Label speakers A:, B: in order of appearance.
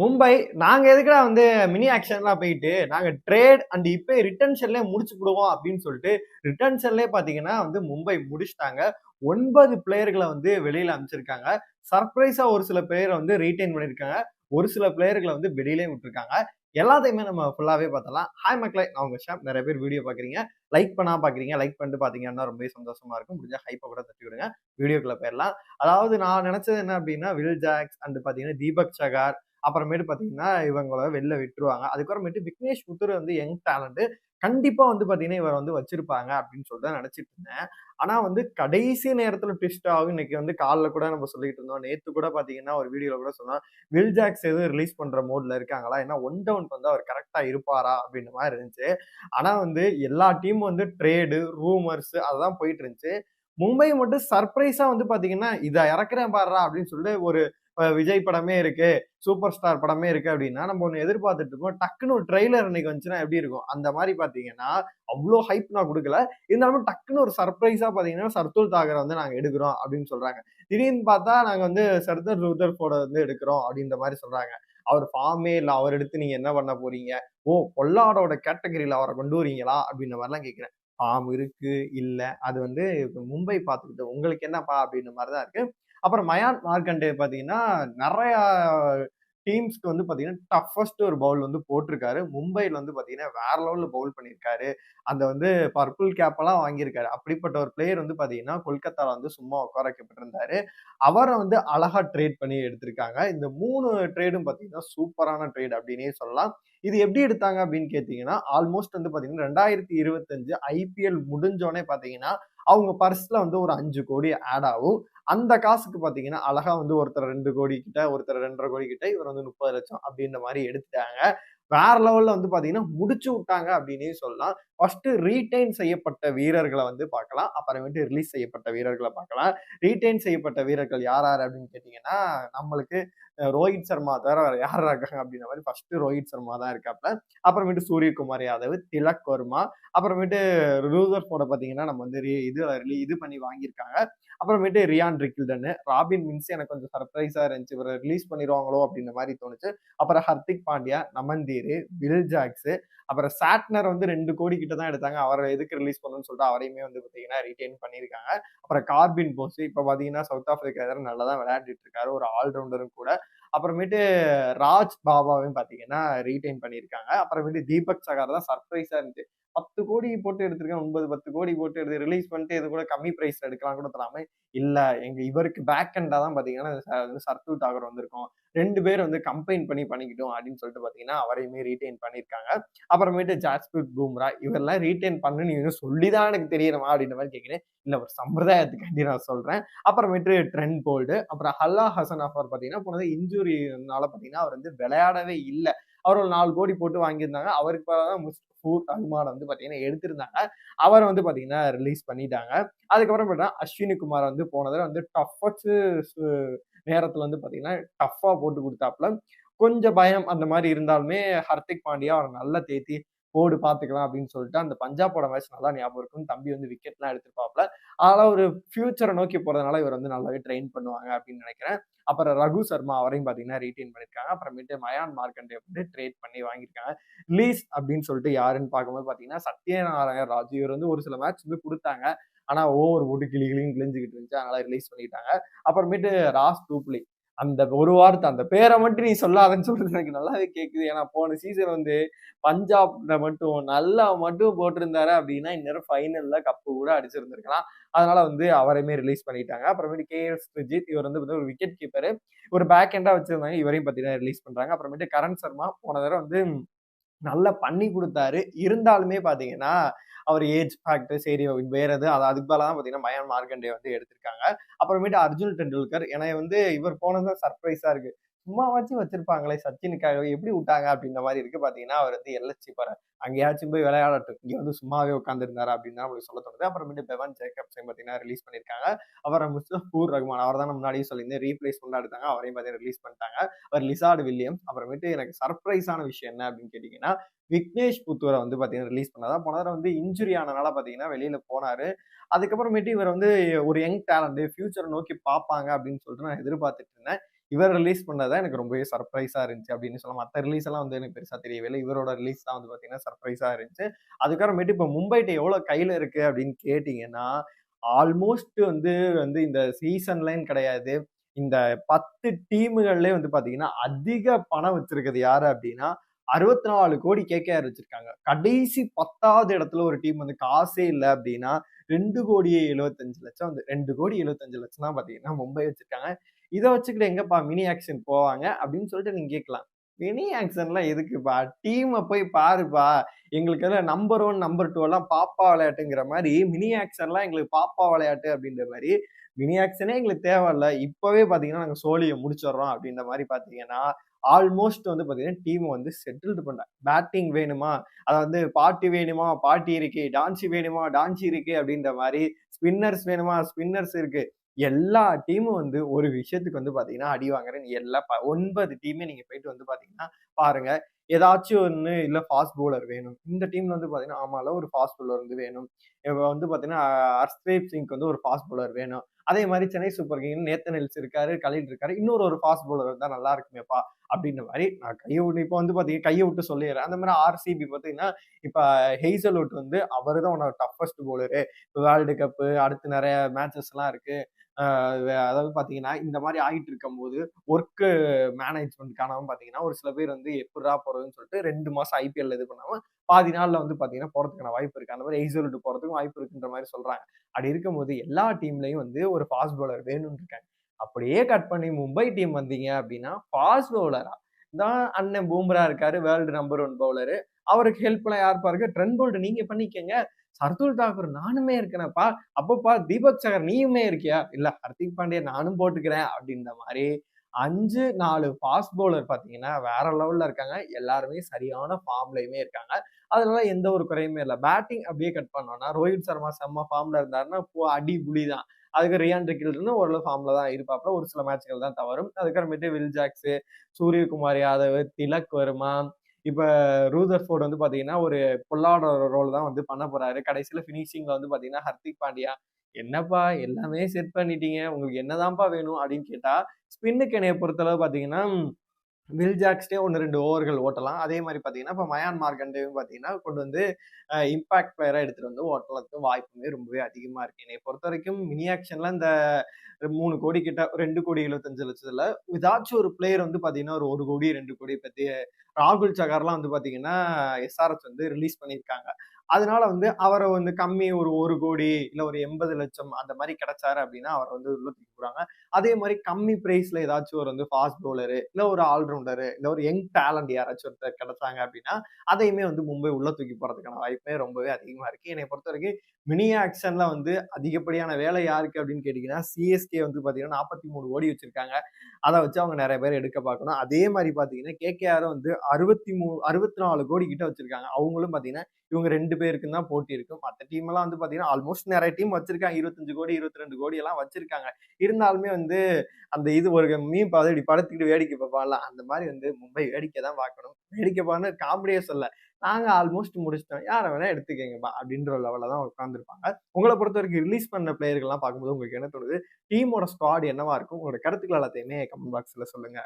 A: மும்பை நாங்க எதுக்குடா வந்து மினி ஆக்ஷன்லாம் போயிட்டு நாங்க ட்ரேட் அண்ட் இப்போ ரிட்டன்ஷன்லேயே முடிச்சு விடுவோம் அப்படின்னு சொல்லிட்டு ரிட்டன்ஷன்லேயே பார்த்தீங்கன்னா வந்து மும்பை முடிச்சிட்டாங்க. ஒன்பது பிளேயர்களை வந்து வெளியில அமைச்சிருக்காங்க சர்ப்ரைஸா ஒரு சில பிளேயரை வந்து ரீட்டைன் பண்ணியிருக்காங்க ஒரு சில பிளேயர்களை வந்து வெளியிலே விட்டுருக்காங்க. எல்லாத்தையுமே நம்ம ஃபுல்லாகவே பார்த்தலாம் ஹாய் மக்களை நான் உங்க ஷாப் நிறைய பேர் வீடியோ பார்க்குறீங்க. லைக் பண்ணா பார்க்குறீங்க. லைக் பண்ணிட்டு பார்த்தீங்கன்னா ரொம்பவே சந்தோஷமா இருக்கும். முடிஞ்சால் ஹைப்பை கூட தட்டி விடுங்க. வீடியோக்குள்ளே போயிடலாம். அதாவது நான் நினச்சது என்ன அப்படின்னா வில் ஜாக்ஸ் அண்ட் பார்த்தீங்கன்னா தீபக் சகார் அப்புறமேட்டு பார்த்தீங்கன்னா இவங்கள வெளில விட்டுருவாங்க. அதுக்கப்புறமேட்டு விக்னேஷ் புத்தூர் வந்து யங் டேலண்ட். கண்டிப்பா வந்து பாத்தீங்கன்னா இவர் வந்து வச்சிருப்பாங்க அப்படின்னு சொல்லிட்டு நினைச்சிட்டு இருந்தேன். ஆனா வந்து கடைசி நேரத்துல ட்விஸ்ட் ஆகும். இன்னைக்கு வந்து காலில் கூட நம்ம சொல்லிட்டு இருந்தோம். நேத்து கூட பாத்தீங்கன்னா ஒரு வீடியோல கூட சொன்னோம். வில் ஜாக்ஸ் எதுவும் ரிலீஸ் பண்ற மோட்ல இருக்காங்களா? ஏன்னா ஒன் டவுன் வந்து அவர் கரெக்டா இருப்பாரா? அப்படின்ற மாதிரி இருந்துச்சு. ஆனா வந்து எல்லா டீமும் வந்து ட்ரேடு ரூமர்ஸ் அதான் போயிட்டு இருந்துச்சு. மும்பை மட்டும் சர்ப்ரைஸா வந்து பாத்தீங்கன்னா இதை இறக்குறேன் பாடுறா அப்படின்னு சொல்லிட்டு ஒரு விஜய் படமே இருக்கு சூப்பர் ஸ்டார் படமே இருக்கு அப்படின்னா நம்ம ஒன்று எதிர்பார்த்துட்டு இருக்கோம் டக்குன்னு ஒரு ட்ரெய்லர் இன்னைக்கு வந்துச்சுன்னா எப்படி இருக்கும்? அந்த மாதிரி பார்த்தீங்கன்னா அவ்வளோ ஹைப் நான் கொடுக்கல. இருந்தாலும் டக்குன்னு ஒரு சர்ப்ரைஸாக பார்த்தீங்கன்னா சர்துல் தாகரை வந்து நாங்கள் எடுக்கிறோம் அப்படின்னு சொல்றாங்க. திடீர்னு பார்த்தா நாங்கள் வந்து சர்தர் ருதர் போட வந்து எடுக்கிறோம் அப்படின்ற மாதிரி சொல்றாங்க. அவர் ஃபார்மே இல்லை அவர் எடுத்து நீங்க என்ன பண்ண போறீங்க? ஓ பொல்லாடோட கேட்டகரியில் அவரை கொண்டு வரீங்களா? அப்படின்ற மாதிரிலாம் கேட்குறேன் ஃபார்ம் இருக்கு இல்லை. அது வந்து மும்பை பார்த்துக்கிட்டு உங்களுக்கு என்னப்பா அப்படின்ற மாதிரி தான் இருக்கு. அப்புறம் மயான் மார்க்கண்டே பார்த்தீங்கன்னா நிறையா டீம்ஸ்க்கு வந்து பார்த்தீங்கன்னா டஃபஸ்ட் ஒரு பவுல் வந்து போட்டிருக்காரு. மும்பையில் வந்து பார்த்தீங்கன்னா வேற லெவலில் பவுல் பண்ணியிருக்காரு. அந்த வந்து பர்பிள் கேப்பெல்லாம் வாங்கியிருக்காரு. அப்படிப்பட்ட ஒரு பிளேயர் வந்து பார்த்தீங்கன்னா கொல்கத்தாவில் வந்து சும்மா உட்கார வைக்கப்பட்டிருந்தாரு. அவரை வந்து அழகா ட்ரேட் பண்ணி எடுத்திருக்காங்க. இந்த மூணு ட்ரேடும் பார்த்தீங்கன்னா சூப்பரான ட்ரேட் அப்படின்னே சொல்லலாம். இது எப்படி எடுத்தாங்க அப்படின்னு கேட்டிங்கன்னா ஆல்மோஸ்ட் வந்து பார்த்தீங்கன்னா ரெண்டாயிரத்தி இருபத்தஞ்சு ஐபிஎல் முடிஞ்சோடனே பார்த்தீங்கன்னா அவங்க பர்ஸ்ல வந்து ஒரு அஞ்சு கோடி ஆட் ஆகும். அந்த காசுக்கு பாத்தீங்கன்னா அழகா வந்து ஒருத்தர் ரெண்டு கோடி கிட்ட ஒருத்தர் ரெண்டரை கோடி கிட்ட இவர் வந்து முப்பது லட்சம் அப்படின்ற மாதிரி எடுத்துட்டாங்க. வேற லெவல்ல வந்து பாத்தீங்கன்னா முடிச்சு விட்டாங்க அப்படின்னே சொல்லலாம். ஃபர்ஸ்ட் ரீடைன் செய்யப்பட்ட வீரர்களை வந்து பார்க்கலாம். அப்புறமேட்டு ரிலீஸ் செய்யப்பட்ட வீரர்களை பார்க்கலாம். ரீடைன் செய்யப்பட்ட வீரர்கள் யார் யார் அப்படின்னு கேட்டீங்கன்னா நம்மளுக்கு ரோஹித் சர்மா தவிர வேற யார் இருக்காங்க அப்படின்ற மாதிரி ஃபர்ஸ்ட் ரோஹித் சர்மா தான் இருக்காப்ல அப்புறமேட்டு சூரியகுமார் யாதவ் திலக் வர்மா அப்புறமேட்டு ரூசர் போட பார்த்தீங்கன்னா நம்ம வந்து இது இது பண்ணி வாங்கியிருக்காங்க. அப்புறமேட்டு ரியான் ரிக்கில்டன்னு ராபின் மின்ஸ் எனக்கு கொஞ்சம் சர்ப்ரைஸாக இருந்துச்சு. இவரை ரிலீஸ் பண்ணிடுவாங்களோ அப்படின்ற மாதிரி தோணுச்சு. அப்புறம் ஹர்திக் பாண்டியா நமந்தீர் வில் ஜாக்ஸு அப்புறம் சாட்னர் வந்து ரெண்டு கோடி கிட்ட தான் எடுத்தாங்க. அவரை எதுக்கு ரிலீஸ் பண்ணணும்னு சொல்லிட்டு அவரையுமே வந்து பார்த்தீங்கன்னா ரிட்டைன் பண்ணியிருக்காங்க. அப்புறம் கார்பின் போஸ் இப்போ பார்த்தீங்கன்னா சவுத் ஆஃப்ரிக்கா எதிராக நல்லா தான் விளையாடிட்டு இருக்காரு. ஒரு ஆல்ரவுண்டரும் கூட. அப்புறமேட்டு ராஜ் பாபாவையும் பார்த்தீங்கன்னா ரீடைன் பண்ணியிருக்காங்க. அப்புறமேட்டு தீபக் சகார் தான் சர்ப்ரைஸாக இருந்துச்சு. பத்து கோடி போட்டு எடுத்திருக்கேன் ஒன்பது பத்து கோடி போட்டு எடுத்து ரிலீஸ் பண்ணிட்டு இது கூட கம்மி ப்ரைஸ்ல எடுக்கலாம் கூட தராம. இல்ல எங்க இவருக்கு பேக் அண்டா தான் பாத்தீங்கன்னா வந்து சர்க்யூட் ஆகர் வந்திருக்கும். ரெண்டு பேர் வந்து கம்பைன் பண்ணி பண்ணிக்கிட்டோம் அப்படின்னு சொல்லிட்டு பாத்தீங்கன்னா அவரையுமே ரீட்டைன் பண்ணியிருக்காங்க அப்புறமேட்டு ஜாஸ்பிட் பூம்ரா இவரெல்லாம் ரீட்டைன் பண்ணுன்னு சொல்லிதான் எனக்கு தெரியணுமா அப்படின்ற மாதிரி கேட்கிறேன் இல்ல ஒரு சம்பிரதாயத்துக்காண்டி நான் சொல்றேன். அப்புறமேட்டு ட்ரெண்ட் போல்டு அப்புறம் ஹல்லா ஹசன் ஆஃபர் பாத்தீங்கன்னா போனது இன்ஜுரினால பாத்தீங்கன்னா அவர் வந்து விளையாடவே இல்லை. அவர் ஒரு நாலு கோடி போட்டு வாங்கியிருந்தாங்க. அவருக்கு தான் ஃபூர் அல்மான் வந்து பார்த்தீங்கன்னா எடுத்திருந்தாங்க. அவரை வந்து பார்த்தீங்கன்னா ரிலீஸ் பண்ணிட்டாங்க. அதுக்கப்புறம் பார்த்தீங்கன்னா அஸ்வினி குமார் வந்து போனதில் வந்து டஃபஸ்ட் நேரத்தில் வந்து பார்த்தீங்கன்னா டஃப்பாக போட்டு கொடுத்தாப்புல. கொஞ்சம் பயம் அந்த மாதிரி இருந்தாலுமே ஹர்திக் பாண்டியா அவர் நல்லா தேத்தி போடு பார்த்துக்கலாம் அப்படின்னு சொல்லிட்டு அந்த பஞ்சாபோட மேட்ச் நல்லா ஞாபகம் இருக்கும் தம்பி வந்து விக்கெட்லாம் எடுத்துருப்பாப்ல அதனால் ஒரு ஃபியூச்சரை நோக்கி போகிறதுனால இவர் வந்து நல்லாவே ட்ரெயின் பண்ணுவாங்க அப்படின்னு நினைக்கிறேன். அப்புறம் ரகு சர்மா அவரையும் பார்த்தீங்கன்னா ரீட்டைன் பண்ணியிருக்காங்க அப்புறமேட்டு மயான் மார்க்கண்டே வந்து ட்ரேட் பண்ணி வாங்கியிருக்காங்க. லீஸ் அப்படின்னு சொல்லிட்டு யாருன்னு பார்க்கும்போது பார்த்தீங்கன்னா சத்யநாராயண ராஜு இவர் வந்து ஒரு சில மேட்ச் வந்து கொடுத்தாங்க. ஆனால் ஓவர் போட்டு கிளி கிளியும் கிழிஞ்சுக்கிட்டு இருந்துச்சு. அதனால ரிலீஸ் பண்ணிட்டாங்க அப்புறமேட்டு ராஸ் டூப்ளி அந்த ஒரு வார்த்தை அந்த பேரை மட்டும் நீ சொல்லாதன்னு சொல்றது எனக்கு நல்லாவே கேட்குது ஏன்னா போன சீசன் வந்து பஞ்சாப்ல மட்டும் நல்லா மட்டும் போட்டிருந்தாரு அப்படின்னா இந்நேரம் ஃபைனல்ல கப்பு கூட அடிச்சிருந்திருக்கலாம். அதனால வந்து அவரையுமே ரிலீஸ் பண்ணிட்டாங்க. அப்புறமேட்டு கே எஸ் சுஜித் இவர் வந்து ஒரு விக்கெட் கீப்பர் ஒரு பேக் எண்டா வச்சிருந்தாங்க. இவரையும் பார்த்தீங்கன்னா ரிலீஸ் பண்றாங்க. அப்புறமேட்டு கரண் சர்மா போன தடவை வந்து நல்லா பண்ணி கொடுத்தாரு. இருந்தாலுமே பார்த்தீங்கன்னா அவர் ஏஜ் ஃபேக்டர் சரி வேற எது அது அதுக்கு பதிலாக தான் பார்த்தீங்கன்னா மயான் மார்க்கண்டே வந்து எடுத்திருக்காங்க. அப்புறமேட்டு அர்ஜுன் டெண்டுல்கர் ஏன்னா வந்து இவர் போனது தான் சர்ப்ரைஸாக இருக்கு. சும்மாவாச்சும் வச்சிருப்பாங்களே சச்சினுக்காக எப்படி விட்டாங்க அப்படின்ற மாதிரி இருக்கு பாத்தீங்கன்னா அவர் வந்து எல்எஸ்சி பாரு அங்கேயாச்சும் போய் விளையாடட்டும். இங்க வந்து சும்மாவே உட்காந்துருந்தாரு அப்படின்னு தான் நம்மளுக்கு சொல்ல தோணுது. அப்புறமேட்டு பெவன் ஜேக்கப்ஸையும் பார்த்தீங்கன்னா ரிலீஸ் பண்ணியிருக்காங்க அப்புறம் முஸ்தபூர் ரகுமான் அவர் தான் முன்னாடியே சொல்லியிருந்தேன். ரீப்ளேஸ்மெண்ட் எடுத்தாங்க அவரையும் பார்த்தீங்கன்னா ரிலீஸ் பண்ணிட்டாங்க. அவர் லிசார்டு வில்லியம் அப்புறமேட்டு எனக்கு சர்ப்ரைஸான விஷயம் என்ன அப்படின்னு கேட்டீங்கன்னா விக்னேஷ் புத்தூரை வந்து பார்த்தீங்கன்னா ரிலீஸ் பண்ணாதான் போன வந்து இன்ஜுரி ஆனனால பார்த்தீங்கன்னா வெளியில போனாரு. அதுக்கப்புறமேட்டு இவர் வந்து ஒரு யங் டேலண்ட் ஃபியூச்சரை நோக்கி பார்ப்பாங்க அப்படின்னு சொல்லிட்டு நான் எதிர்பார்த்துட்டு இருந்தேன். இவர் ரிலீஸ் பண்ணதான் எனக்கு ரொம்பவே சர்ப்ரைஸா இருந்துச்சு அப்படின்னு சொல்லலாம் மற்ற ரிலீஸ் எல்லாம் வந்து எனக்கு பெருசா தெரியவே இல்லை. இவரோட ரிலீஸ் தான் வந்து பாத்தீங்கன்னா சர்ப்ரைஸா இருந்துச்சு. அதுக்கப்புறமேட்டு இப்போ மும்பைட்ட எவ்வளவு கையில இருக்கு அப்படின்னு கேட்டீங்கன்னா ஆல்மோஸ்ட் வந்து வந்து இந்த சீசன்லைன் கிடையாது. இந்த பத்து டீமுகள்லேயே வந்து பாத்தீங்கன்னா அதிக பணம் வச்சிருக்கிறது யாரு அப்படின்னா அறுபத்தி நாலு கோடி கேகேஆர் வச்சிருக்காங்க. கடைசி பத்தாவது இடத்துல ஒரு டீம் வந்து காசே இல்லை அப்படின்னா ரெண்டு கோடியே எழுபத்தஞ்சு லட்சம் வந்து ரெண்டு கோடி எழுபத்தஞ்சு லட்சம் தான் பாத்தீங்கன்னா மும்பை வச்சிருக்காங்க. இதை வச்சுக்கிட்டு எங்கப்பா மினி ஆக்ஷன் போவாங்க? அப்படின்னு சொல்லிட்டு நீங்க கேட்கலாம். மினி ஆக்ஷன்லாம் எதுக்குப்பா? டீமை போய் பாருப்பா. எங்களுக்கு எல்லாம் நம்பர் ஒன் நம்பர் டூ எல்லாம் பாப்பா விளையாட்டுங்கிற மாதிரி மினி ஆக்ஷன்லாம் எங்களுக்கு பாப்பா விளையாட்டு அப்படின்ற மாதிரி மினி ஆக்ஷனே எங்களுக்கு தேவையில்ல. இப்பவே பார்த்தீங்கன்னா நாங்கள் சோழியை முடிச்சிடுறோம் அப்படின்ற மாதிரி பார்த்தீங்கன்னா ஆல்மோஸ்ட் வந்து பார்த்தீங்கன்னா டீம் வந்து செட்டில்டு பண்ணாங்க பேட்டிங் வேணுமா? அதை வந்து பாட்டி வேணுமா? பாட்டி இருக்கு டான்ஸி வேணுமா? டான்ஸி இருக்கு அப்படின்ற மாதிரி ஸ்பின்னர்ஸ் வேணுமா? ஸ்பின்னர்ஸ் இருக்கு. எல்லா டீமும் வந்து ஒரு விஷயத்துக்கு வந்து பார்த்தீங்கன்னா அடி வாங்குறேன் எல்லா ஒன்பது டீமே நீங்கள் போயிட்டு வந்து பார்த்தீங்கன்னா பாருங்க. ஏதாச்சும் ஒன்று இல்லை ஃபாஸ்ட் பவுலர் வேணும். இந்த டீம்ல வந்து பார்த்தீங்கன்னா ஆமால ஒரு ஃபாஸ்ட் பவுலர் வந்து வேணும். இப்போ வந்து பார்த்தீங்கன்னா ஹர்ஷ்தீப் சிங்க்கு வந்து ஒரு ஃபாஸ்ட் பவுலர் வேணும். அதே மாதிரி Chennai super king Nathan Ellis இருக்காரு கலில் இருக்காரு. இன்னொரு ஒரு ஃபாஸ்ட் பவுலர் இருந்தால் நல்லா இருக்குமேப்பா அப்படின்ற மாதிரி நான் கையை விட்டு இப்போ வந்து பார்த்தீங்கன்னா கையை விட்டு சொல்லிடுறேன். அந்த மாதிரி ஆர்சிபி பார்த்தீங்கன்னா இப்போ ஹெய்சல்வுட் வந்து அவர் தான் உனக்கு டஃபஸ்ட் பவுலரு இப்போ வேர்ல்டு கப்பு அடுத்து நிறைய மேட்சஸ்லாம் இருக்குது அதாவது பார்த்தீங்கன்னா இந்த மாதிரி ஆகிட்டு இருக்கும்போது ஒர்க்கு மேனேஜ்மெண்ட் காணாமல் பார்த்தீங்கன்னா ஒரு சில பேர் வந்து எப்படா போகிறதுன்னு சொல்லிட்டு ரெண்டு மாதம் ஐபிஎல் இது பண்ணாமல் பாதி நாளில் வந்து பார்த்தீங்கன்னா போகிறதுக்கான வாய்ப்பு இருக்குது அந்த மாதிரி எய்சோல்ட்டு போகிறதுக்கும் வாய்ப்பு இருக்குன்ற மாதிரி சொல்கிறாங்க அப்படி இருக்கும்போது எல்லா டீம்லையும் வந்து ஒரு ஃபாஸ்ட் பவுலர் வேணும்னு இருக்காங்க. அப்படியே கட் பண்ணி மும்பை டீம் வந்தீங்க அப்படின்னா ஃபாஸ்ட் பவுலரா தான் அண்ணன் பூம்ரா இருக்காரு வேர்ல்டு நம்பர் ஒன் பவுலரு அவருக்கு ஹெல்ப்லாம் யார் பாருங்க? ட்ரெண்ட் போல்ட் நீங்க பண்ணிக்கங்க. சர்துல் தாக்கூர் நானுமே இருக்கேனப்பா. அப்பப்பா தீபக் சகர் நீயுமே இருக்கியா? இல்ல ஹர்திக் பாண்டியா நானும் போட்டுக்கிறேன் அப்படின்ற மாதிரி அஞ்சு நாலு ஃபாஸ்ட் பவுலர் பார்த்தீங்கன்னா வேற லெவலில் இருக்காங்க. எல்லாருமே சரியான ஃபார்ம்லையுமே இருக்காங்க. அதனால எந்த ஒரு குறையுமே இல்லை. பேட்டிங் அப்படியே கட் பண்ணோம்னா ரோஹித் சர்மா செம்ம ஃபார்ம்ல இருந்தாருன்னா அடி புலி தான். அதுக்கு ரியான் ரிக்கில்னு ஓரளவு ஃபார்ம்ல தான் இருப்பாப்புல. ஒரு சில மேட்ச்கள் தான் தவறும். அதுக்கப்புறமேட்டு வில் ஜாக்ஸு சூரியகுமார் யாதவ் திலக் வருமா இப்ப ரூதர் ஃபோர்ட் வந்து பாத்தீங்கன்னா ஒரு பொல்லாட ரோல் தான் வந்து பண்ண போறாரு. கடைசியில பினிஷிங்ல வந்து பாத்தீங்கன்னா ஹர்திக் பாண்டியா என்னப்பா எல்லாமே செட் பண்ணிட்டீங்க. உங்களுக்கு என்னதான்ப்பா வேணும்? அப்படின்னு கேட்டா ஸ்பின்னுக்கு என்னைய பொறுத்தளவு பாத்தீங்கன்னா வில் ஜாக்ஸ்டே ஒன்று ரெண்டு ஓவர்கள் ஓட்டலாம். அதே மாதிரி பார்த்தீங்கன்னா இப்போ மயான் மார்க்கண்டையும் பார்த்தீங்கன்னா கொண்டு வந்து இம்பாக்ட் பிளேயராக எடுத்துகிட்டு வந்து ஓட்டலத்துக்கு வாய்ப்புமே ரொம்பவே அதிகமாக இருக்குது என்னை பொறுத்த வரைக்கும் மினி ஆக்ஷனில் இந்த மூணு கோடி கிட்ட ரெண்டு கோடி எழுபத்தஞ்சு லட்சத்தில் ஏதாச்சும் ஒரு பிளேயர் வந்து பார்த்தீங்கன்னா ஒரு ஒரு கோடி ரெண்டு கோடி பற்றி ராகுல் சகார்லாம் வந்து பார்த்தீங்கன்னா எஸ்ஆர்எஸ் வந்து ரிலீஸ் பண்ணியிருக்காங்க. அதனால வந்து அவரை வந்து கம்மி ஒரு ஒரு கோடி இல்லை ஒரு எண்பது லட்சம் அந்த மாதிரி கிடைச்சாரு அப்படின்னா அவரை வந்து உள்ள தூக்கி போறாங்க அதே மாதிரி கம்மி பிரைஸ்ல ஏதாச்சும் ஒரு வந்து ஃபாஸ்ட் பவுலரு இல்லை ஒரு ஆல்ரவுண்டரு இல்லை ஒரு யங் டேலண்ட் யாராச்சும் ஒருத்தர் கிடைச்சாங்க அப்படின்னா அதையுமே வந்து மும்பை உள்ள தூக்கி போறதுக்கான வாய்ப்பே ரொம்பவே அதிகமா இருக்கு. என்னை பொறுத்த வரைக்கும் மினி ஆக்ஷன்ல வந்து அதிகப்படியான வேலை யாருக்கு அப்படின்னு கேட்டீங்கன்னா சிஎஸ்கே வந்து பாத்தீங்கன்னா நாற்பத்தி மூணு கோடி வச்சிருக்காங்க. அதை வச்சு அவங்க நிறைய பேர் எடுக்க பார்க்கணும். அதே மாதிரி பாத்தீங்கன்னா கேகேஆர் வந்து அறுபத்தி மூணு அறுபத்தி நாலு கோடி கிட்ட வச்சிருக்காங்க. அவங்களும் பாத்தீங்கன்னா இவங்க ரெண்டு பேருக்கு தான் போட்டி இருக்கும் மற்ற டீம் எல்லாம் வந்து பாத்தீங்கன்னா ஆல்மோஸ்ட் நிறைய டீம் வச்சிருக்காங்க. இருபத்தஞ்சு கோடி இருபத்தி ரெண்டு கோடி எல்லாம் வச்சிருக்காங்க. இருந்தாலுமே வந்து அந்த இது ஒரு மீன் பதவி படத்துக்கிட்டு வேடிக்கை பார்ப்பாங்களா அந்த மாதிரி வந்து மும்பை வேடிக்கை தான் பார்க்கணும். வேடிக்கை பார்க்கணும் காமெடியே சொல்ல நாங்க ஆல்மோஸ்ட் முடிச்சிட்டோம். யாரை வேணா எடுத்துக்கங்கப்பா அப்படின்ற லெவலில் தான் உட்காந்துருப்பாங்க உங்களை பொறுத்த வரைக்கும் ரிலீஸ் பண்ண பிளேயர்கள்லாம் பார்க்கும்போது உங்களுக்கு என்ன தோணுது? டீமோட ஸ்குவாட் என்னவா இருக்கும்? உங்களோட கருத்துக்கள் எல்லாத்தையுமே கமெண்ட் பாக்ஸ்ல சொல்லுங்க.